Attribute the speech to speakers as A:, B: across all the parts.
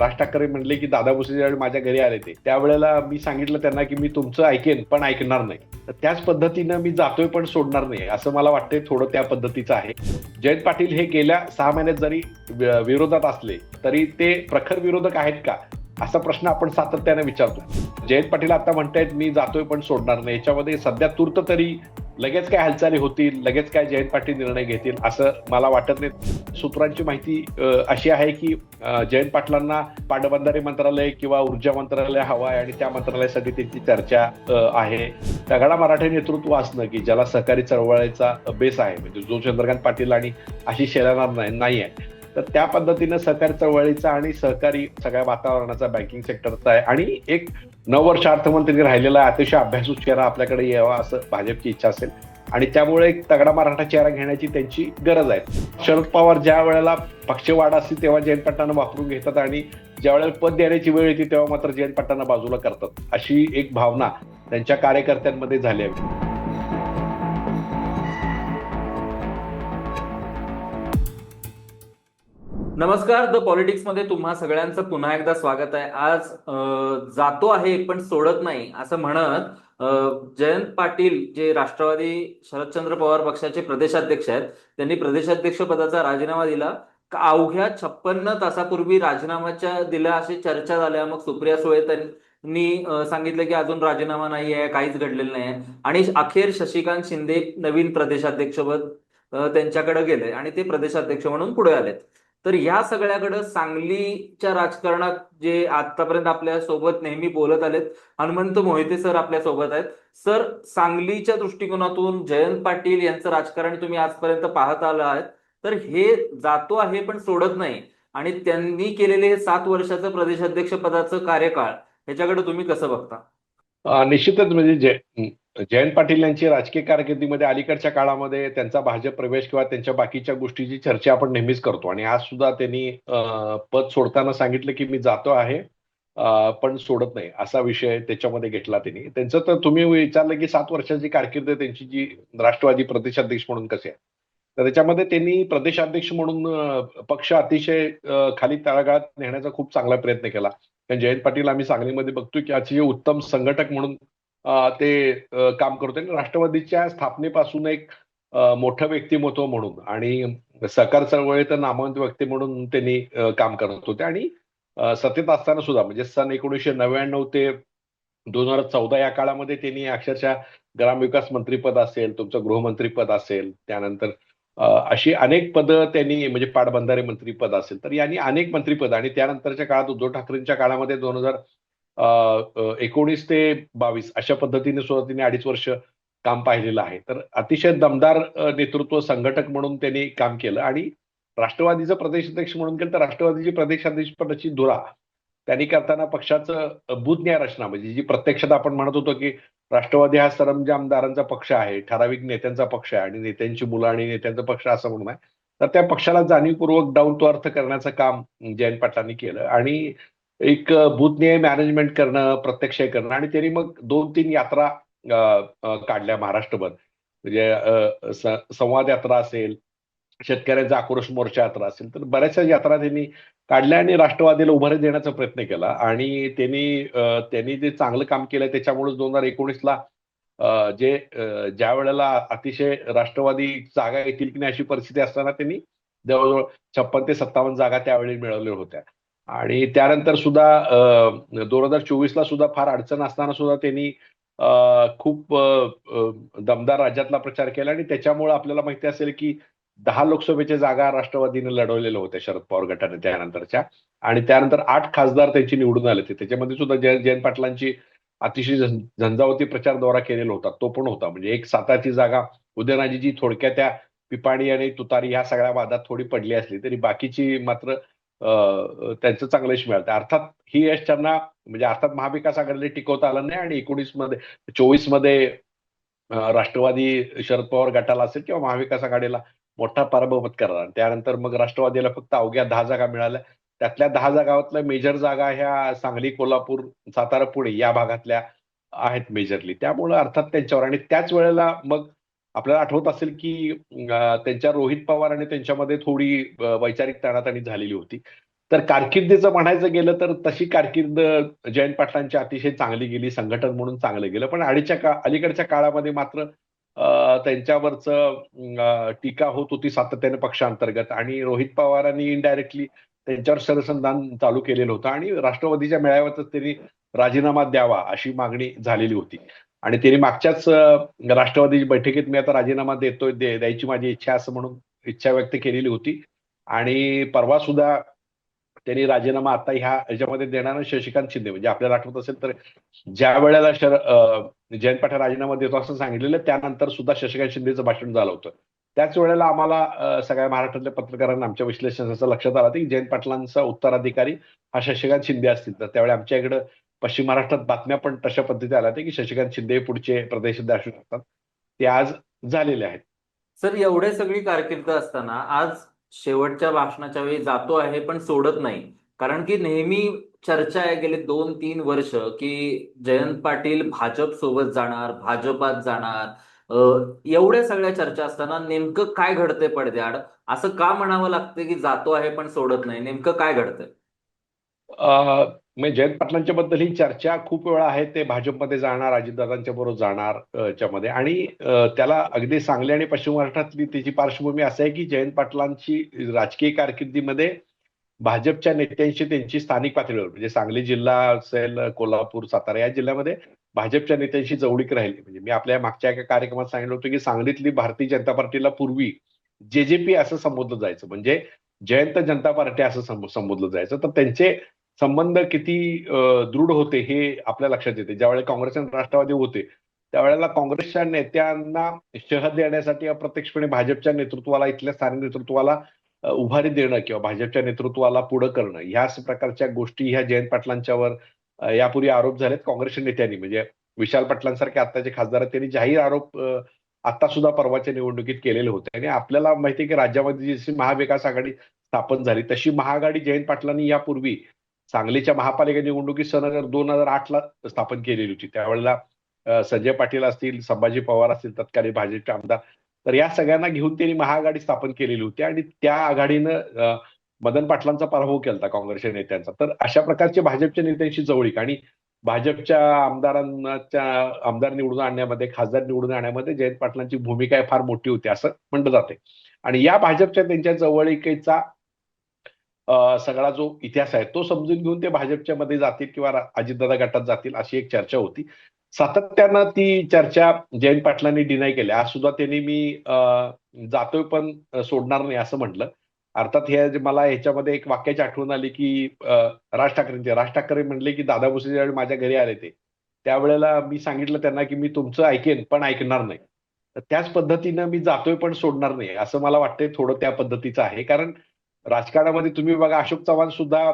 A: राज ठाकरे म्हणले की दादा भुसे ज्यावेळी माझ्या घरी आले ते. त्यावेळेला मी सांगितलं त्यांना की मी तुमचं ऐकेन पण ऐकणार नाही. तर त्याच पद्धतीनं मी जातोय पण सोडणार नाही. असं मला वाटतंय थोडं त्या पद्धतीचं आहे. जयंत पाटील हे गेल्या सहा महिन्यात जरी विरोधात असले तरी ते प्रखर विरोधक आहेत का? असा प्रश्न आपण सातत्याने विचारतो. जयंत पाटील आता म्हणतायत मी जातोय पण सोडणार नाही. याच्यामध्ये सध्या तूर्त तरी लगेच काय हालचाली होतील लगेच काय जयंत पाटील निर्णय घेतील असं मला वाटत नाही. सूत्रांची माहिती अशी आहे की जयंत पाटलांना पाटबंधारे मंत्रालय किंवा ऊर्जा मंत्रालय हवं आहे आणि त्या मंत्रालयासाठी त्यांची चर्चा आहे. तगडा मराठी नेतृत्व असणं की ज्याला सहकारी चळवळीचा बेस आहे म्हणजे जो चंद्रकांत पाटील आणि आशिष शेलार नाही नाही आहे तर त्या पद्धतीनं सहकारी चळवळीचा आणि सहकारी सगळ्या वातावरणाचा बँकिंग सेक्टरचा आहे. आणि एक नववर्ष अर्थमंत्री राहिलेला अतिशय अभ्यासू चेहरा आपल्याकडे यावा असं भाजपची इच्छा असेल. आणि त्यामुळे एक तगडा मराठा चेहरा घेण्याची त्यांची गरज आहे. शरद पवार ज्या वेळेला पक्षवाढ असते तेव्हा जयंत वापरून घेतात आणि ज्या वेळेला पद देण्याची वेळ येते तेव्हा मात्र जयंत बाजूला करतात. अशी एक भावना त्यांच्या कार्यकर्त्यांमध्ये झाली आहे.
B: नमस्कार द पॉलिटिक्समध्ये तुम्हा सगळ्यांचं पुन्हा एकदा स्वागत आहे. आज जातो आहे पण सोडत नाही असं म्हणत जयंत पाटील जे राष्ट्रवादी शरदचंद्र पवार पक्षाचे प्रदेशाध्यक्ष आहेत त्यांनी प्रदेशाध्यक्ष पदाचा राजीनामा दिला. अवघ्या छप्पन्न तासापूर्वी राजीनामाच्या दिल्या अशी चर्चा झाल्या. मग सुप्रिया सुळे त्यांनी सांगितलं की अजून राजीनामा नाही आहे काहीच घडलेलं नाही आहे. आणि अखेर शशिकांत शिंदे नवीन प्रदेशाध्यक्षपद त्यांच्याकडे गेले आणि ते प्रदेशाध्यक्ष म्हणून पुढे आलेत. तर ह्या सगळ्याकडं सांगलीच्या राजकारणात जे आतापर्यंत आपल्यासोबत नेहमी बोलत आलेत हनुमंत मोहिते सर आपल्यासोबत आहेत. सर सांगलीच्या दृष्टिकोनातून जयंत पाटील यांचं राजकारण तुम्ही आजपर्यंत पाहत आलं आहात तर हे जातो आहे पण सोडत नाही. आणि त्यांनी केलेले हे सात वर्षाचं प्रदेशाध्यक्ष पदाचं कार्यकाळ ह्याच्याकडे तुम्ही कसं बघता?
A: निश्चितच म्हणजे जय जयंत पाटील यांची राजकीय कारकिर्दीमध्ये अलीकडच्या काळामध्ये त्यांचा भाजप प्रवेश किंवा त्यांच्या बाकीच्या गोष्टीची चर्चा आपण नेहमीच करतो. आणि आज सुद्धा त्यांनी पद सोडताना सांगितलं की मी जातो आहे पण सोडत नाही असा विषय त्याच्यामध्ये घेतला त्यांनी. त्यांचं तर तुम्ही विचारलं की सात वर्षाची कारकीर्द त्यांची जी राष्ट्रवादी प्रदेशाध्यक्ष म्हणून कसे आहे? तर त्याच्यामध्ये त्यांनी प्रदेशाध्यक्ष म्हणून पक्ष अतिशय खाली तळागाळात नेण्याचा खूप चांगला प्रयत्न केला. जयंत पाटील आम्ही सांगलीमध्ये बघतोय की अतिशय उत्तम संघटक म्हणून ते काम करतोय. आणि राष्ट्रवादीच्या स्थापनेपासून एक मोठं व्यक्तिमत्व म्हणून आणि सहकार चळवळीत नामवंत व्यक्ती म्हणून त्यांनी काम करत होते. आणि सत्तेत असताना सुद्धा म्हणजे सन एकोणीसशे नव्याण्णव ते दोन हजार चौदा या काळामध्ये त्यांनी अक्षरशः ग्रामविकास मंत्रीपद असेल तुमचं गृहमंत्रीपद असेल त्यानंतर अशी अनेक पदं त्यांनी म्हणजे पाटबंधारे मंत्रीपद असेल तर यांनी अनेक मंत्रीपद आणि त्यानंतरच्या काळात उद्धव ठाकरेंच्या काळामध्ये दोन हजार एकोणीस ते बावीस अशा पद्धतीने सुद्धा अडीच वर्ष काम पाहिलेलं आहे. तर अतिशय दमदार नेतृत्व संघटक म्हणून त्यांनी काम केलं आणि राष्ट्रवादीचं प्रदेशाध्यक्ष म्हणून केलं तर राष्ट्रवादीची प्रदेशाध्यक्षपदाची धुरा त्यांनी करताना पक्षाचं बुधन्याय रचना म्हणजे जी प्रत्यक्षात आपण म्हणत होतो की राष्ट्रवादी हा सरंजाम आमदारांचा पक्ष आहे ठराविक नेत्यांचा पक्ष आहे आणि नेत्यांची मुलं आणि नेत्यांचा पक्ष असं म्हणून आहे. तर त्या पक्षाला जाणीवपूर्वक डाऊन टू अर्थ करण्याचं काम जयंत पाटलांनी केलं आणि एक बुधन्याय मॅनेजमेंट करणं प्रत्यक्ष करणं आणि त्यांनी मग दोन तीन यात्रा काढल्या महाराष्ट्रभर. म्हणजे संवाद यात्रा असेल शेतकऱ्यांचा आक्रोश मोर्चा यात्रा असेल तर बऱ्याचशा यात्रा त्यांनी काढल्या आणि राष्ट्रवादीला उभारी देण्याचा प्रयत्न केला. आणि त्यांनी त्यांनी जे चांगलं काम केलं त्याच्यामुळे दोन हजार एकोणीसला जे ज्या वेळेला अतिशय राष्ट्रवादी जागा येतील की नाही अशी परिस्थिती असताना त्यांनी जवळजवळ छप्पन ते सत्तावन्न जागा त्यावेळी मिळवल्या होत्या. आणि त्यानंतर सुद्धा दोन हजार चोवीसला सुद्धा फार अडचण असताना सुद्धा त्यांनी खूप दमदार राज्यातला प्रचार केला. आणि त्याच्यामुळे आपल्याला माहिती असेल की दहा लोकसभेच्या जागा राष्ट्रवादीने लढवलेल्या होत्या शरद पवार गटाने त्यानंतरच्या. आणि त्यानंतर आठ खासदार त्यांची निवडून आले होते. त्याच्यामध्ये सुद्धा जयंत जयंत पाटलांची अतिशय झंझावती प्रचार दौरा केलेला होता. तो पण होता. म्हणजे एक सातारची जागा उदयनराजेची थोडक्या त्या पिपाणी आणि तुतारी ह्या सगळ्या वादात थोडी पडली असली तरी बाकीची मात्र त्यांचं चांगलं यश मिळतं अर्थात ही यश त्यांना म्हणजे अर्थात महाविकास आघाडीला टिकवता आलं नाही आणि एकोणीसमध्ये चोवीसमध्ये राष्ट्रवादी शरद पवार गटाला असेल किंवा महाविकास आघाडीला मोठा पराभव करणार. आणि त्यानंतर मग राष्ट्रवादीला फक्त अवघ्या दहा जागा मिळाल्या. त्यातल्या दहा जागावतल्या मेजर जागा ह्या सांगली कोल्हापूर सातारा पुणे या भागातल्या आहेत मेजरली त्यामुळं अर्थात त्यांच्यावर. आणि त्याच वेळेला मग आपल्याला आठवत असेल की त्यांच्या रोहित पवार आणि त्यांच्यामध्ये थोडी वैचारिक ताणाताणी झालेली होती. तर कारकिर्दीचं म्हणायचं गेलं तर तशी कारकिर्द जयंत पाटलांची अतिशय चांगली गेली संघटन म्हणून चांगलं गेलं. पण अडीच्या का अलीकडच्या काळामध्ये मात्र त्यांच्यावरच टीका होत होती सातत्याने पक्षांतर्गत आणि रोहित पवारांनी इनडायरेक्टली त्यांच्यावर सरसंधान चालू केलेलं होतं आणि राष्ट्रवादीच्या मेळाव्यातच त्यांनी राजीनामा द्यावा अशी मागणी झालेली होती. आणि त्यांनी मागच्याच राष्ट्रवादी बैठकीत मी आता राजीनामा देतोय द्यायची माझी इच्छा असं म्हणून इच्छा व्यक्त केलेली होती. आणि परवा सुद्धा त्यांनी राजीनामा आता ह्या ह्याच्यामध्ये देणार शशिकांत शिंदे. म्हणजे आपल्याला आठवत असेल तर ज्या वेळेला शर जयंत पाटील राजीनामा देतो असं सांगितलेलं त्यानंतर सुद्धा शशिकांत शिंदेचं भाषण झालं होतं. त्याच वेळेला आम्हाला सगळ्या महाराष्ट्रातल्या पत्रकारांना आमच्या विश्लेषणाचं लक्षात आलं की जयंत पाटलांचा उत्तराधिकारी हा शशिकांत शिंदे असतील. तर त्यावेळी आमच्या इकडं पश्चिम महाराष्ट्रात बातम्या पण तशा पद्धती आल्या की शशिकांत शिंदे पुढचे प्रदेशाध्यक्ष असू शकतात ते आज झालेले आहेत.
B: सर एवढे सगळी कारकीर्द असताना आज शेवटच्या भाषणाच्या वेळी जातो आहे पण सोडत नाही. कारण की नेहमी चर्चा आहे गेले दोन तीन वर्ष की जयंत पाटील भाजप सोबत जाणार भाजपात जाणार. एवढ्या सगळ्या चर्चा असताना नेमकं काय घडतंय पडद्याआड? असं का म्हणावं लागतं की जातो आहे पण सोडत नाही? नेमकं काय घडतंय?
A: म्हणजे जयंत पाटलांच्या बद्दल ही चर्चा खूप वेळा आहे ते भाजपमध्ये जाणार अजितदादांच्या बरोबर जाणार याच्यामध्ये. आणि त्याला अगदी सांगली आणि पश्चिम महाराष्ट्रातली त्याची पार्श्वभूमी असं आहे की जयंत पाटलांची राजकीय कारकिर्दीमध्ये भाजपच्या नेत्यांशी त्यांची स्थानिक पातळीवर म्हणजे सांगली जिल्हा असेल कोल्हापूर सातारा या जिल्ह्यामध्ये भाजपच्या नेत्यांशी जवळीक राहिली. म्हणजे मी आपल्या मागच्या एका कार्यक्रमात सांगितलं होतं की सांगलीतली भारतीय जनता पार्टीला पूर्वी जेजेपी असं संबोधलं जायचं. म्हणजे जयंत जनता पार्टी असं संबोधलं जायचं. तर त्यांचे संबंध किती दृढ होते हे आपल्या लक्षात येते. ज्यावेळेस काँग्रेस आणि राष्ट्रवादी होते त्यावेळेला काँग्रेसच्या नेत्यांना शह देण्यासाठी अप्रत्यक्षपणे भाजपच्या नेतृत्वाला इथल्या स्थानिक नेतृत्वाला उभारी देणं किंवा भाजपच्या नेतृत्वाला पुढं करणं ह्याच प्रकारच्या गोष्टी ह्या जयंत पाटलांच्यावर यापूर्वी आरोप झालेत काँग्रेसच्या नेत्यांनी. म्हणजे विशाल पाटलांसारखे आत्ताचे खासदार त्यांनी जाहीर आरोप आता सुद्धा परवाच्या निवडणुकीत केलेले होते. आणि आपल्याला माहिती आहे की राज्यामध्ये जशी महाविकास आघाडी स्थापन झाली तशी महाआघाडी जयंत पाटलांनी यापूर्वी सांगलीच्या महापालिका निवडणुकीत सन दोन हजार आठ ला स्थापन केलेली होती. त्यावेळेला संजय पाटील असतील संभाजी पवार असतील तत्कालीन भाजपचे आमदार तर या सगळ्यांना घेऊन त्यांनी महाआघाडी स्थापन केलेली होती आणि त्या आघाडीनं मदन पाटलांचा पराभव केला काँग्रेसच्या नेत्यांचा. तर अशा प्रकारचे भाजपच्या नेत्यांशी जवळीक आणि भाजपच्या आमदारांच्या आमदार निवडून आणण्यामध्ये खासदार निवडून आणण्यामध्ये जयंत पाटलांची भूमिका फार मोठी होती असं म्हणलं जाते. आणि या भाजपच्या त्यांच्या जवळीकेचा सगळा जो इतिहास आहे तो समजून घेऊन ते भाजपच्या मध्ये जातील किंवा अजितदादा गटात जातील अशी एक चर्चा होती. सातत्यानं ती चर्चा जयंत पाटलांनी डिनाय केली. आज सुद्धा त्यांनी मी जातोय पण सोडणार नाही असं म्हटलं. अर्थात हे मला ह्याच्यामध्ये एक वाक्याची आठवण आली की राज ठाकरेंचे राज ठाकरे म्हणले की दादा भुसे ज्यावेळी माझ्या घरी आले ते. त्यावेळेला मी सांगितलं त्यांना की मी तुमचं ऐकेन पण ऐकणार नाही. त्याच पद्धतीनं मी जातोय पण सोडणार नाही असं मला वाटतंय थोडं त्या पद्धतीचं आहे. कारण राजकारणामध्ये तुम्ही बघा अशोक चव्हाण सुद्धा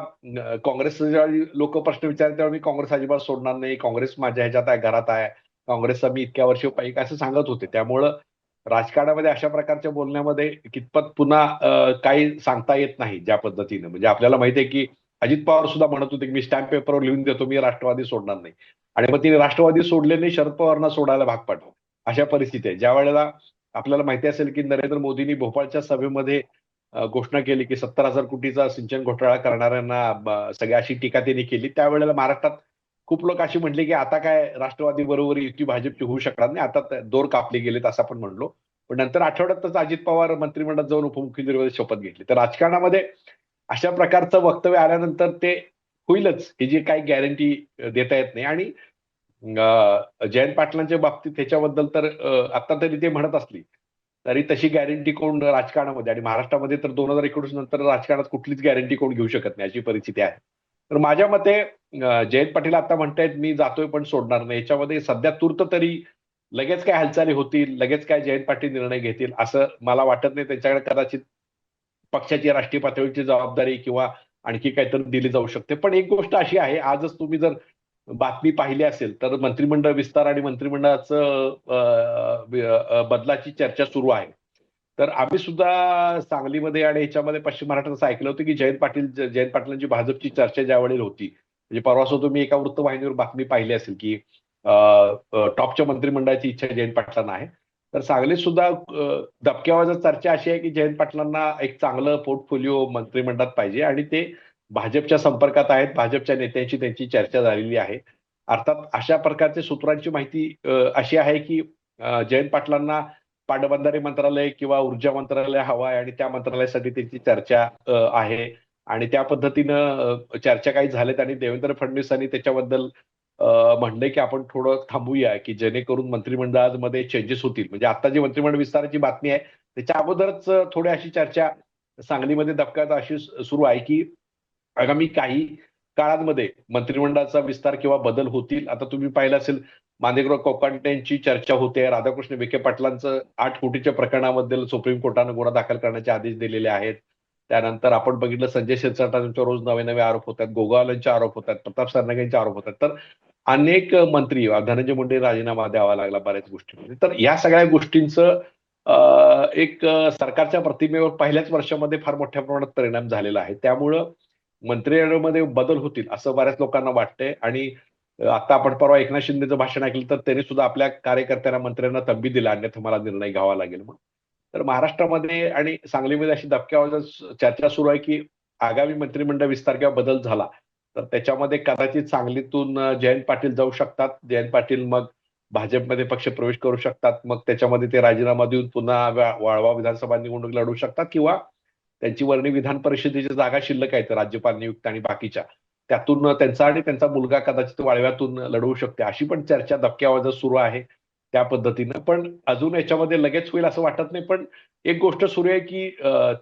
A: काँग्रेस लोक प्रश्न विचारले त्यावेळी मी काँग्रेस अजिबात सोडणार नाही काँग्रेस माझ्या ह्याच्यात आहे घरात आहे काँग्रेसचा मी इतक्या वर्ष पाहिजे असं सांगत होते. त्यामुळं राजकारणामध्ये अशा प्रकारच्या बोलण्यामध्ये कितपत पुन्हा काही सांगता येत नाही ज्या पद्धतीनं. म्हणजे आपल्याला माहिती आहे की अजित पवार सुद्धा म्हणत होते की मी स्टॅम्प पेपरवर लिहून देतो मी राष्ट्रवादी सोडणार नाही. आणि मग तिने राष्ट्रवादी सोडले नाही शरद पवारना सोडायला भाग पाठव अशा परिस्थिती आहे. ज्या वेळेला आपल्याला माहिती असेल की नरेंद्र मोदींनी भोपाळच्या सभेमध्ये घोषणा केली की सत्तर हजार कोटीचा सिंचन घोटाळा करणाऱ्यांना सगळ्या अशी टीका त्यांनी केली. त्यावेळेला महाराष्ट्रात खूप लोक अशी म्हटले की आता काय राष्ट्रवादी बरोबर युती भाजपची होऊ शकणार नाही. आता दोर कापले गेलेत असं आपण म्हणलो. पण नंतर आठवड्यातच अजित पवार मंत्रिमंडळात जाऊन उपमुख्यमंत्री शपथ घेतली. तर राजकारणामध्ये अशा प्रकारचं वक्तव्य आल्यानंतर ते होईलच ही जी काही गॅरंटी देता येत नाही. आणि जयंत पाटलांच्या बाबतीत त्याच्याबद्दल तर आता तरी ते म्हणत असली तरी तशी गॅरंटी कोण राजकारणामध्ये? आणि महाराष्ट्रामध्ये तर दोन हजार एकोणीस नंतर राजकारणात कुठलीच गॅरंटी कोण घेऊ शकत नाही अशी परिस्थिती आहे. तर माझ्या मते जयंत पाटील आता म्हणतायत मी जातोय पण सोडणार नाही. याच्यामध्ये सध्या तूर्त तरी लगेच काय हालचाली होतील लगेच काय जयंत पाटील निर्णय घेतील असं मला वाटत नाही. त्यांच्याकडे कदाचित पक्षाची राष्ट्रीय पातळीची जबाबदारी किंवा आणखी काहीतरी दिली जाऊ शकते. पण एक गोष्ट अशी आहे आजच तुम्ही जर बातमी पाहिली असेल तर मंत्रिमंडळ विस्तार आणि मंत्रिमंडळाचं बदलाची चर्चा सुरू आहे. तर आम्ही सुद्धा सांगलीमध्ये आणि याच्यामध्ये पश्चिम महाराष्ट्रात असं ऐकलं होतं की जयंत पाटील जयंत पाटलांची भाजपची चर्चा ज्यावेळी होती म्हणजे परवा तुम्ही एका वृत्तवाहिनीवर बातमी पाहिली असेल की टॉपच्या मंत्रिमंडळाची इच्छा जयंत पाटलांना आहे. तर सांगलीत सुद्धा दबक्यावाजा चर्चा अशी आहे की जयंत पाटलांना एक चांगलं पोर्टफोलिओ मंत्रिमंडळात पाहिजे आणि ते भाजपच्या संपर्कात आहेत भाजपच्या नेत्यांची त्यांची चर्चा झालेली आहे. अर्थात अशा प्रकारचे सूत्रांची माहिती अशी आहे की जयंत पाटलांना पाटबंधारे मंत्रालय किंवा ऊर्जा मंत्रालय हवा आहे आणि त्या मंत्रालयासाठी त्यांची चर्चा आहे. आणि त्या पद्धतीनं चर्चा काही झाल्यात आणि देवेंद्र फडणवीसांनी त्याच्याबद्दल म्हणले की आपण थोडं थांबूया की जेणेकरून मंत्रिमंडळामध्ये चेंजेस होतील. म्हणजे आता जी मंत्रिमंडळ विस्ताराची बातमी आहे त्याच्या अगोदरच थोडी अशी चर्चा सांगलीमध्ये दबक्यात अशी सुरू आहे की आगामी काही काळांमध्ये मंत्रिमंडळाचा विस्तार किंवा बदल होतील आता तुम्ही पाहिलं असेल मांदेग्राव कोकांटेंची चर्चा होते राधाकृष्ण विखे पाटलांचं आठ कोटीच्या प्रकरणाबद्दल सुप्रीम कोर्टानं गुन्हा दाखल करण्याचे आदेश दिलेले आहेत. त्यानंतर आपण बघितलं संजय शिरसाटांच्या रोज नवे नवे आरोप होतात गोगावलांचे आरोप होतात प्रताप सरनागेंचे आरोप होतात. तर अनेक मंत्री धनंजय मुंडे राजीनामा द्यावा लागला बऱ्याच गोष्टी तर या सगळ्या गोष्टींचं एक सरकारच्या प्रतिमेवर पहिल्याच वर्षामध्ये फार मोठ्या प्रमाणात परिणाम झालेला आहे. त्यामुळं मंत्रिमंडळामध्ये बदल होतील असं बऱ्याच लोकांना वाटतंय. आणि आता आपण परवा एकनाथ शिंदेचं भाषण ऐकलं तर त्यांनी सुद्धा आपल्या कार्यकर्त्यांना मंत्र्यांना तंबी दिला अन्यथा मला निर्णय घ्यावा लागेल मग तर महाराष्ट्रामध्ये आणि सांगलीमध्ये अशी धबक्यावर चर्चा सुरू आहे की आगामी मंत्रिमंडळ विस्तार किंवा बदल झाला तर त्याच्यामध्ये कदाचित सांगलीतून जयंत पाटील जाऊ शकतात. जयंत पाटील मग भाजपमध्ये पक्ष प्रवेश करू शकतात. मग त्याच्यामध्ये ते राजीनामा देऊन पुन्हा वाळवा विधानसभा निवडणूक लढू शकतात किंवा त्यांची वर्णी विधान परिषदेची जागा शिल्लक आहे राज्यपाल नियुक्त आणि बाकीच्या. त्यातून त्यांचा आणि त्यांचा मुलगा कदाचित वाळव्यातून लढवू शकते अशी पण चर्चा धक्क्यावर सुरू आहे त्या पद्धतीनं. पण अजून याच्यामध्ये लगेच होईल असं वाटत नाही. पण एक गोष्ट सुरू आहे की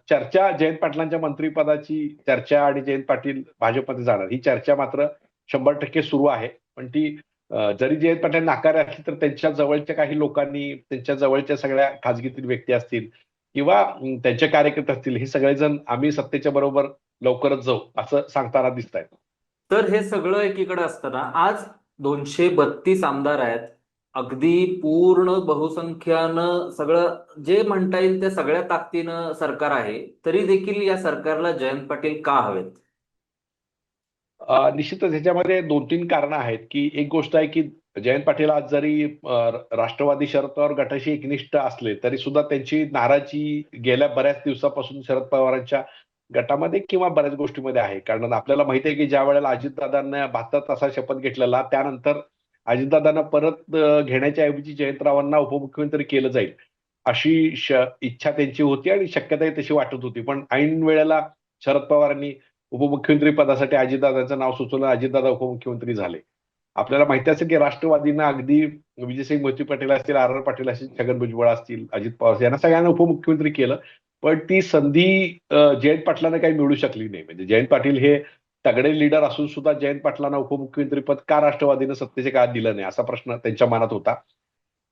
A: चर्चा जयंत पाटलांच्या मंत्रीपदाची चर्चा आणि जयंत पाटील भाजपमध्ये जाणार. ही चर्चा मात्र शंभर टक्के सुरू आहे. पण ती जरी जयंत पाटील नाकार असली तर त्यांच्या जवळच्या काही लोकांनी त्यांच्या जवळच्या सगळ्या खाजगीतील व्यक्ती असतील किंवा त्यांचे कार्यकर्ते असतील हे सगळेजण आम्ही सत्तेच्या बरोबर लवकरच जाऊ असं सांगताना दिसत आहेत
B: तर हे सगळं एकीकडे असताना आज दोनशे बत्तीस आमदार आहेत अगदी पूर्ण बहुसंख्यानं सगळं जे म्हणता येईल त्या सगळ्या ताकदीनं सरकार आहे तरी देखील या सरकारला जयंत पाटील का हवेत?
A: निश्चितच ह्याच्यामध्ये दोन तीन कारण आहेत की एक गोष्ट आहे की जयंत पाटील आज जरी राष्ट्रवादी शरद पवार गटाशी एकनिष्ठ असले तरी सुद्धा त्यांची नाराजी गेल्या बऱ्याच दिवसापासून शरद पवारांच्या गटामध्ये किंवा बऱ्याच गोष्टीमध्ये आहे. कारण आपल्याला माहिती आहे की ज्या वेळेला अजितदादांना भारतात असा शपथ घेतलेला त्यानंतर अजितदादांना परत घेण्याच्या ऐवजी जयंतरावांना उपमुख्यमंत्री केलं जाईल अशी इच्छा त्यांची होती आणि शक्यताही तशी वाटत होती. पण ऐन वेळेला शरद पवारांनी उपमुख्यमंत्री पदासाठी अजितदादांचं नाव सुचवलं अजितदादा उपमुख्यमंत्री झाले. आपल्याला माहिती असेल की राष्ट्रवादींना अगदी विजयसिंग मोहिती पाटील असतील आर आर पाटील असतील छगन भुजबळ असतील अजित पवार यांना सगळ्यांना उपमुख्यमंत्री केलं. पण ती संधी जयंत पाटलांना काही मिळू शकली नाही. म्हणजे जयंत पाटील हे तगडे लीडर असून सुद्धा जयंत पाटलांना उपमुख्यमंत्री पद का राष्ट्रवादीनं सत्तेच्या काळात दिलं नाही असा प्रश्न त्यांच्या मनात होता.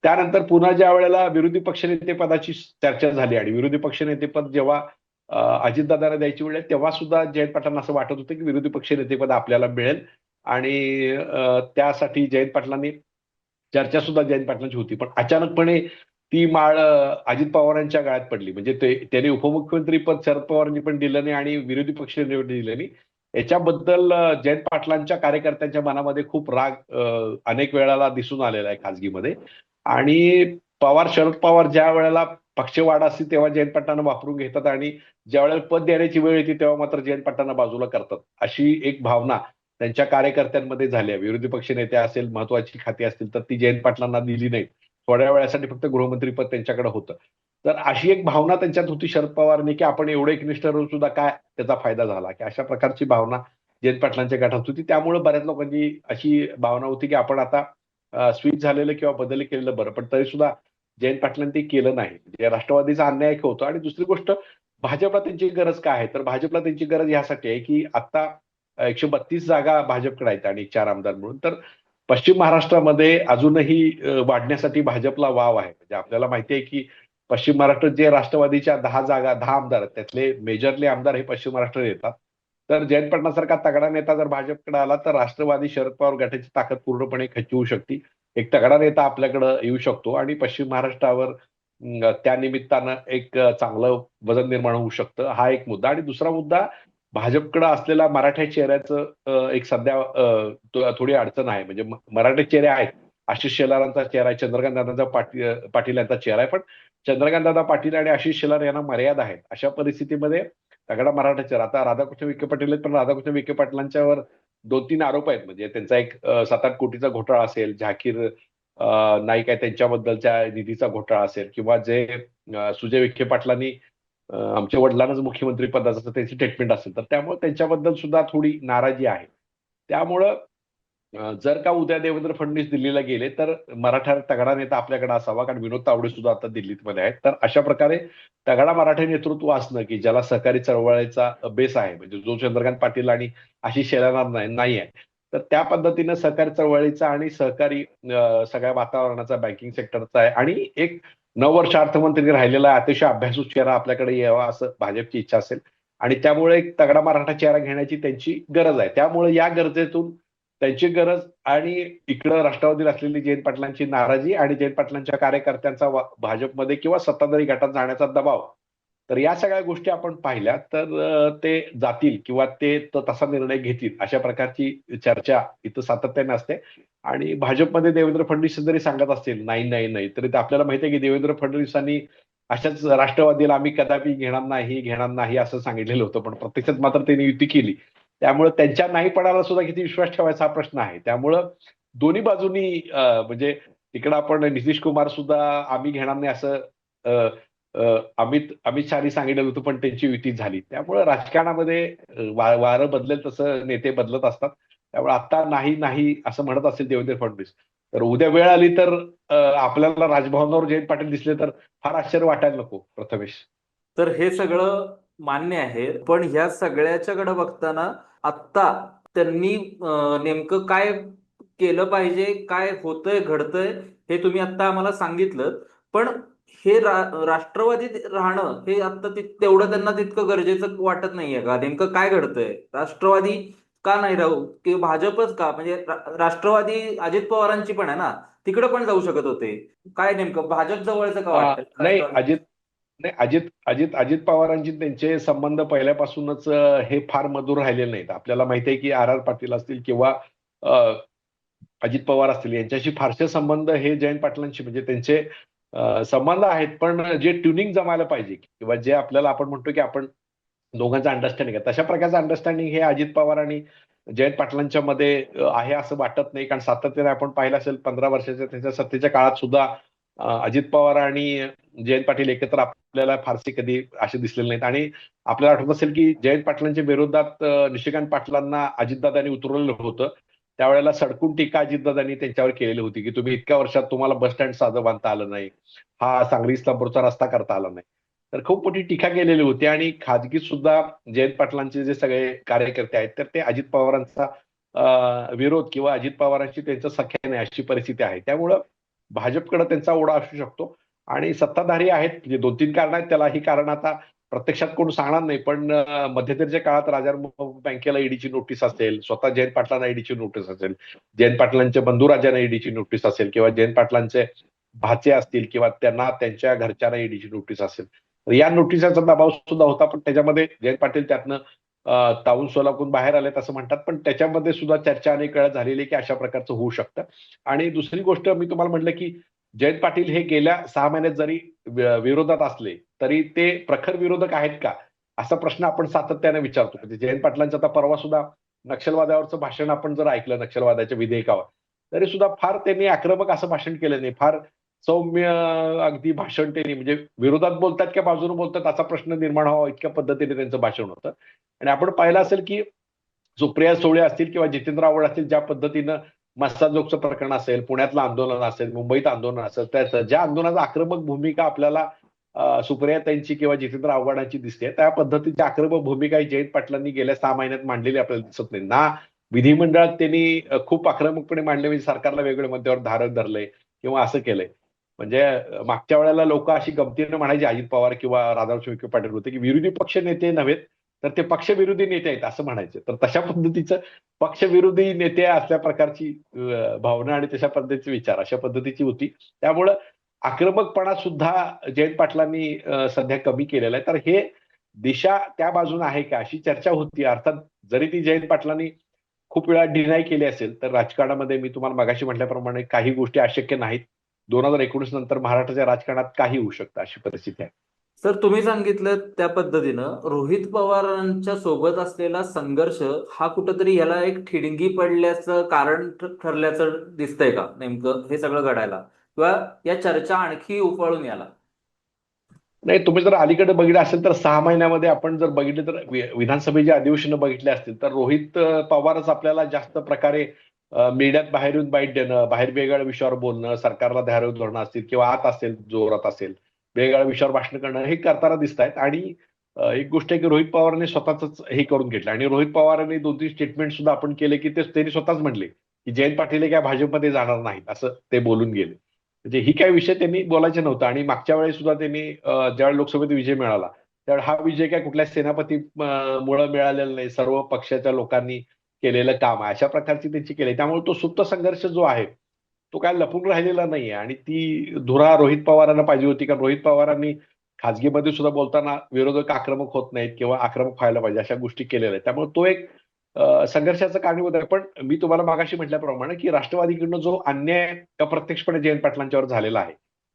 A: त्यानंतर पुन्हा ज्या वेळेला विरोधी पक्षनेते पदाची चर्चा झाली आणि विरोधी पक्षनेतेपद जेव्हा अजितदादांना द्यायची वेळ तेव्हा सुद्धा जयंत पाटलांना असं वाटत होतं की विरोधी पक्षनेतेपद आपल्याला मिळेल. आणि त्यासाठी जयंत पाटलांनी चर्चा सुद्धा जयंत पाटलांची होती. पण अचानकपणे ती माळ अजित पवारांच्या गाळ्यात पडली. म्हणजे ते त्यांनी उपमुख्यमंत्री पद शरद पवारांनी पण दिलं नाही आणि विरोधी पक्ष दिलं नाही. याच्याबद्दल जयंत पाटलांच्या कार्यकर्त्यांच्या मनामध्ये खूप राग अनेक वेळाला दिसून आलेला आहे खासगीमध्ये आणि पवार शरद पवार ज्या वेळेला पक्षवाढ असते तेव्हा जयंत पाटलांना वापरून घेतात आणि ज्यावेळेला पद देण्याची वेळ येते तेव्हा मात्र जयंत पाटलांना बाजूला करतात. अशी एक भावना त्यांच्या कार्यकर्त्यांमध्ये झाली आहे. विरोधी पक्ष नेते असेल महत्वाची खाती असतील तर ती जयंत पाटलांना दिली नाही थोड्या वेळासाठी फक्त गृहमंत्रीपद त्यांच्याकडे होतं. तर अशी एक भावना त्यांच्यात होती शरद पवारनी की आपण एवढे एकनिष्ठ राहून सुद्धा काय त्याचा फायदा झाला? की अशा प्रकारची भावना जयंत पाटलांच्या गटात होती. त्यामुळे बऱ्याच लोकांची अशी भावना होती की आपण आता स्विच झालेलं किंवा बदल केलेलं बरं. पण तरी सुद्धा जयंत पाटलांनी ते केलं नाही. म्हणजे राष्ट्रवादीचा अन्याय होतो. आणि दुसरी गोष्ट भाजपला त्यांची गरज काय आहे? तर भाजपला त्यांची गरज यासाठी आहे की आता एकशे बत्तीस जागा भाजपकडे आहेत आणि चार आमदार म्हणून. तर पश्चिम महाराष्ट्रामध्ये अजूनही वाढण्यासाठी भाजपला वाव आहे. म्हणजे आपल्याला माहिती आहे की पश्चिम महाराष्ट्रात जे राष्ट्रवादीच्या दहा जागा दहा आमदार आहेत त्यातले मेजरले आमदार हे पश्चिम महाराष्ट्रात येतात. तर जयंत पाटणासारखा तगडा नेता जर भाजपकडे आला तर राष्ट्रवादी शरद पवार गटाची ताकद पूर्णपणे खचवू शकते. एक तगडा नेता आपल्याकडे येऊ शकतो आणि पश्चिम महाराष्ट्रावर त्या निमित्तानं एक चांगलं वजन निर्माण होऊ शकतं हा एक मुद्दा. आणि दुसरा मुद्दा भाजपकडे असलेला मराठा चेहऱ्याचं एक सध्या थोडी अडचण आहे. म्हणजे मराठा चेहरे आहेत. आशिष शेलारांचा चेहरा आहे चंद्रकांत दादांचा पाटील पाटील यांचा चेहरा आहे. पण चंद्रकांत दादा पाटील आणि आशिष शेलार यांना मर्यादा आहेत. अशा परिस्थितीमध्ये तगडा मराठा चेहरा. आता राधाकृष्ण विखे पाटील आहेत पण राधाकृष्ण विखे पाटलांच्यावर दोन तीन आरोप आहेत. म्हणजे त्यांचा एक सात आठ कोटीचा घोटाळा असेल झाकीर नाईक आहे त्यांच्याबद्दलच्या निधीचा घोटाळा असेल किंवा जे सुजय विखे पाटलांनी आमच्या वडिलांनाच मुख्यमंत्री पदाचं त्यांची स्टेटमेंट असेल तर त्यामुळे त्यांच्याबद्दल सुद्धा थोडी नाराजी आहे. त्यामुळं जर का उद्या देवेंद्र फडणवीस दिल्लीला गेले तर मराठा तगडा नेता आपल्याकडे असावा कारण विनोद तावडे सुद्धा आता दिल्लीत मध्ये आहेत. तर अशा प्रकारे तगडा मराठी नेतृत्व असणं की ज्याला सहकारी चळवळीचा बेस आहे म्हणजे जो चंद्रकांत पाटील आणि अशी शेलार नाही नाही आहे तर त्या पद्धतीनं सहकारी चळवळीचा आणि सहकारी सगळ्या वातावरणाचा बँकिंग सेक्टरचा आहे. आणि एक नऊ वर्ष अर्थमंत्री राहिलेला आहे, अतिशय अभ्यासू चेहरा आपल्याकडे यावा असं भाजपची इच्छा असेल. आणि त्यामुळे एक तगडा मराठा चेहरा घेण्याची त्यांची गरज आहे. त्यामुळे या गरजेतून त्यांची गरज आणि इकडं राष्ट्रवादीला असलेली जयंत पाटलांची नाराजी आणि जयंत पाटलांच्या कार्यकर्त्यांचा भाजपमध्ये किंवा सत्ताधारी गटात जाण्याचा दबाव. तर या सगळ्या गोष्टी आपण पाहिल्या तर ते जातील किंवा ते तसा निर्णय घेतील अशा प्रकारची चर्चा इथं सातत्याने असते. आणि भाजपमध्ये देवेंद्र फडणवीस जरी सांगत असतील नाही नाही नाही तरी ते आपल्याला माहिती आहे की देवेंद्र फडणवीसांनी अशाच राष्ट्रवादीला आम्ही कदापि घेणार नाही घेणार नाही असं सांगितलेलं होतं पण प्रत्यक्षात मात्र त्यांनी युती केली. त्यामुळे त्यांच्या नाहीपणाला सुद्धा किती विश्वास ठेवायचा हा प्रश्न आहे. त्यामुळं दोन्ही बाजूनी म्हणजे इकडं आपण नितीश कुमार सुद्धा आम्ही घेणार नाही असं अमित अमित शहानी सांगितलं होतं पण त्यांची युती झाली. त्यामुळे राजकारणामध्ये वारं बदलेल तसं नेते बदलत असतात. त्यामुळे आता नाही नाही असं म्हणत असेल देवेंद्र फडणवीस. तर उद्या वेळ आली तर आपल्याला राजभवनावर जयंत पाटील दिसले तर फार आश्चर्य वाटायला नको प्रथमेश.
B: तर हे सगळं मान्य आहे पण ह्या सगळ्याच्याकडे बघताना आत्ता त्यांनी नेमकं काय केलं पाहिजे काय होतंय घडतंय हे तुम्ही आता आम्हाला सांगितलं. पण हे रा- राष्ट्रवादीत राहणं हे आता तेवढं त्यांना तितकं गरजेचं वाटत नाहीये का? नेमकं काय घडतंय? राष्ट्रवादी का नाही राहू? की भाजपच का? म्हणजे राष्ट्रवादी अजित पवारांची पण आहे ना तिकडे पण जाऊ शकत होते. काय नेमकं? भाजप जवळचं का वाटतं
A: नाही? अजित नाही अजित अजित अजित पवारांची त्यांचे संबंध पहिल्यापासूनच हे फार मधुर राहिलेले नाहीत. आपल्याला माहिती आहे की आर आर पाटील असतील किंवा अजित पवार असतील यांच्याशी फारसे संबंध हे जयंत पाटलांशी म्हणजे त्यांचे संबंध आहेत. पण जे ट्युनिंग जमायला पाहिजे किंवा जे आपल्याला आपण म्हणतो की आपण दोघांचं अंडरस्टँडिंग आहे. तशा प्रकारचं अंडरस्टँडिंग हे अजित पवार आणि जयंत पाटलांच्या मध्ये आहे असं वाटत नाही. कारण सातत्याने आपण पाहिलं असेल पंधरा वर्षाच्या त्यांच्या सत्तेच्या काळात सुद्धा अजित पवार आणि जयंत पाटील एकत्र आपल्याला फारसे कधी असे दिसलेले नाहीत. आणि आपल्याला आठवत असेल की जयंत पाटलांच्या विरोधात निशिकांत पाटलांना अजितदादांनी उतरवलेलं होतं. त्यावेळेला सडकून टीका अजितदादांनी त्यांच्यावर केलेली होती की तुम्ही इतक्या वर्षात तुम्हाला बस स्टँड साधं बांधता आलं नाही. हा सांगली इस्लामपूरचा रस्ता करता आला नाही. तर खूप मोठी टीका केलेली होती आणि खाजगीत सुद्धा जयंत पाटलांचे जे सगळे कार्यकर्ते आहेत तर ते अजित पवारांचा विरोध किंवा अजित पवारांची त्यांचं सख्या नाही अशी परिस्थिती आहे. त्यामुळं भाजपकडे त्यांचा ओढा असू शकतो. आणि सत्ताधारी आहेत म्हणजे दोन तीन कारण आहेत त्याला ही कारण आता प्रत्यक्षात कोण सांगणार नाही. पण मध्यंतरीच्या काळात राजा बँकेला ईडीची नोटीस असेल स्वतः जयंत पाटलांना ईडीची नोटीस असेल जयंत पाटलांच्या बंधुराजांना ईडीची नोटीस असेल किंवा जयंत पाटलांचे भाचे असतील किंवा त्यांना त्यांच्या घरच्यांना ईडीची नोटीस असेल. तर या नोटिसाचा दबाव सुद्धा होता पण त्याच्यामध्ये जयंत पाटील त्यातनं ताऊन तावून सोलापून बाहेर आलेत असं म्हणतात. पण त्याच्यामध्ये सुद्धा चर्चा अनेक वेळा झालेली आहे की अशा प्रकारचं होऊ शकतं. आणि दुसरी गोष्ट मी तुम्हाला म्हटलं की जयंत पाटील हे गेल्या सहा महिन्यात जरी विरोधात असले तरी ते प्रखर विरोधक आहेत का? असा प्रश्न आपण सातत्याने विचारतो. म्हणजे जयंत पाटलांचं आता परवा सुद्धा नक्षलवादावरचं भाषण आपण जर ऐकलं नक्षलवादाच्या विधेयकावर तरी सुद्धा फार त्यांनी आक्रमक असं भाषण केलं नाही. फार सौम्य अगदी भाषण त्यांनी म्हणजे विरोधात बोलतात किंवा बाजूने बोलतात असा प्रश्न निर्माण व्हावा इतक्या पद्धतीने त्यांचं भाषण होतं. आणि आपण पाहिलं असेल की सुप्रिया सोळे असतील किंवा जितेंद्र आव्हाड असतील ज्या पद्धतीनं मस्ताजोगचं प्रकरण असेल पुण्यातलं आंदोलन असेल मुंबईत आंदोलन असेल त्याचं ज्या आंदोलनाचा आक्रमक भूमिका आपल्याला सुप्रिया त्यांची किंवा जितेंद्र आव्हाडांची दिसते त्या पद्धतीची आक्रमक भूमिका ही जयंत पाटलांनी गेल्या सहा महिन्यात मांडलेली आपल्याला दिसत नाही. ना विधिमंडळात त्यांनी खूप आक्रमकपणे मांडले म्हणजे सरकारला वेगवेगळ्या मुद्द्यावर धारक धरले किंवा असं केलंय. म्हणजे मागच्या वेळेला लोक अशी गमतीनं म्हणायची अजित पवार किंवा राधाकृष्ण विखे पाटील होते की विरोधी पक्ष नेते नव्हेत तर ते पक्षविरोधी नेते आहेत असं म्हणायचे. तर तशा पद्धतीचं पक्षविरोधी नेते असल्या प्रकारची भावना आणि तशा पद्धतीचे विचार अशा पद्धतीची होती. त्यामुळं आक्रमकपणा सुद्धा जयंत पाटलांनी सध्या कमी केलेला आहे. तर हे दिशा त्या बाजूने आहे का अशी चर्चा होती. अर्थात जरी ती जयंत पाटलांनी खूप वेळा डिनाय केली असेल तर राजकारणामध्ये मी तुम्हाला मगाशी म्हटल्याप्रमाणे काही गोष्टी अशक्य नाहीत. दोन हजार एकोणीस नंतर महाराष्ट्राच्या राजकारणात काही होऊ शकतं अशी परिस्थिती आहे.
B: सर तुम्ही सांगितलं त्या पद्धतीनं रोहित पवारांच्या सोबत असलेला संघर्ष हा कुठंतरी याला एक ठिणगी पडल्याचं कारण ठरल्याचं दिसतंय का नेमकं हे सगळं घडायला? किंवा या चर्चा आणखी उफाळून याला?
A: नाही तुम्ही जर अलीकडे बघितलं असेल तर सहा महिन्यामध्ये आपण जर बघितले तर विधानसभेचे अधिवेशन बघितले असतील तर रोहित पवारच आपल्याला जास्त प्रकारे मीडियात बाहेरून बाईट देणं बाहेर वेगळ्या विषयावर बोलणं सरकारला धारावी धोरणं असतील किंवा आत असेल जोरात असेल वेगळ्या विषयावर भाषण करणं हे करताना दिसत आहेत आणि एक गोष्ट आहे की रोहित पवारांनी स्वतःच हे करून घेतलं. आणि रोहित पवारांनी दोन तीन स्टेटमेंट सुद्धा आपण केले की ते त्यांनी स्वतःच म्हणले की जयंत पाटील हे काय भाजपमध्ये जाणार नाहीत असं ते बोलून गेले. म्हणजे ही काय विषय त्यांनी बोलायचे नव्हतं आणि मागच्या वेळेस सुद्धा त्यांनी अं, ज्यावेळी लोकसभेत विजय मिळाला त्यावेळी हा विजय काय कुठल्या सेनापती मुळे मिळालेला नाही. सर्व पक्षाच्या लोकांनी केलेलं काम आहे. अशा प्रकारची त्यांची केली. त्यामुळे तो सुप्त संघर्ष जो आहे तो काय लपून राहिलेला नाहीये. आणि ती धुरा रोहित पवारांना पाहिजे होती. कारण रोहित पवारांनी खाजगीमध्ये सुद्धा बोलताना विरोधक आक्रमक होत नाहीत किंवा आक्रमक व्हायला पाहिजे अशा गोष्टी केलेल्या आहेत. त्यामुळे तो एक अं, संघर्षाचं कारणीभूत आहे. पण मी तुम्हाला मागाशी म्हटल्याप्रमाणे की राष्ट्रवादीकडनं जो अन्याय अप्रत्यक्षपणे जयंत पाटलांच्यावर झालेला आहे.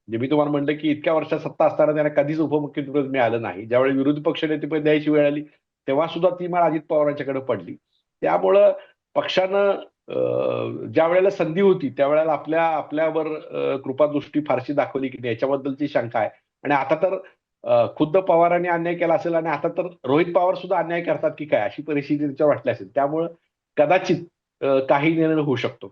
A: म्हणजे मी तुम्हाला म्हणलं की इतक्या वर्षात सत्ता असताना त्यांना कधीच उपमुख्यमंत्रीपद मिळालं नाही. ज्यावेळी विरोधी पक्षनेतेपद द्यायची वेळ आली तेव्हा सुद्धा ती माळ अजित पवारांच्याकडे पडली. त्यामुळं पक्षानं ज्या वेळेला संधी होती त्यावेळेला आपल्या आपल्यावर कृपादृष्टी फारशी दाखवली की नाही याच्याबद्दलची शंका आहे. आणि आता तर खुद्द पवारांनी अन्याय केला असेल आणि आता तर रोहित पवार सुद्धा अन्याय करतात की काय अशी परिस्थिती त्याच्यावर वाटली असेल. त्यामुळं कदाचित काही निर्णय होऊ शकतो.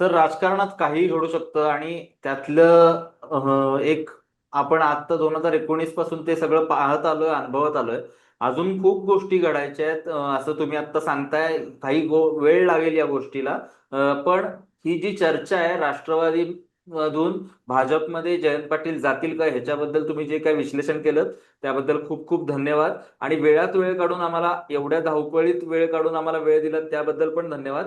B: तर राजकारणात काहीही घडू शकतं आणि त्यातलं एक आपण आता दोन हजार एकोणीसपासून ते सगळं पाहत आलोय अनुभवत आलोय. अजून खूप गोष्टी घडायच्या आहेत. असं तुम्ही आता सांगताय काही वेळ लागेल या गोष्टीला. पण ही जी चर्चा आहे राष्ट्रवादी मधून भाजपमध्ये जयंत पाटील जातील का ह्याच्याबद्दल तुम्ही जे काही विश्लेषण केलं त्याबद्दल खूप खूप धन्यवाद. आणि वेळात वेळ काढून आम्हाला एवढ्या धावपळीत वेळ काढून आम्हाला वेळ दिला त्याबद्दल पण धन्यवाद.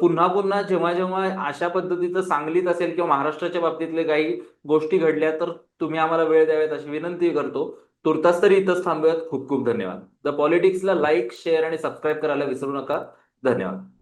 B: पुन्हा पुन्हा जेव्हा जेव्हा अशा पद्धतीचं सांगलीत असेल किंवा महाराष्ट्राच्या बाबतीतले काही गोष्टी घडल्या तर तुम्ही आम्हाला वेळ द्यावेत अशी विनंती करतो. तुर्तास तरी इथंच थांबूयात. खूप खूप धन्यवाद. द पॉलिटिक्सला लाईक शेअर आणि सबस्क्राईब करायला विसरू नका. धन्यवाद.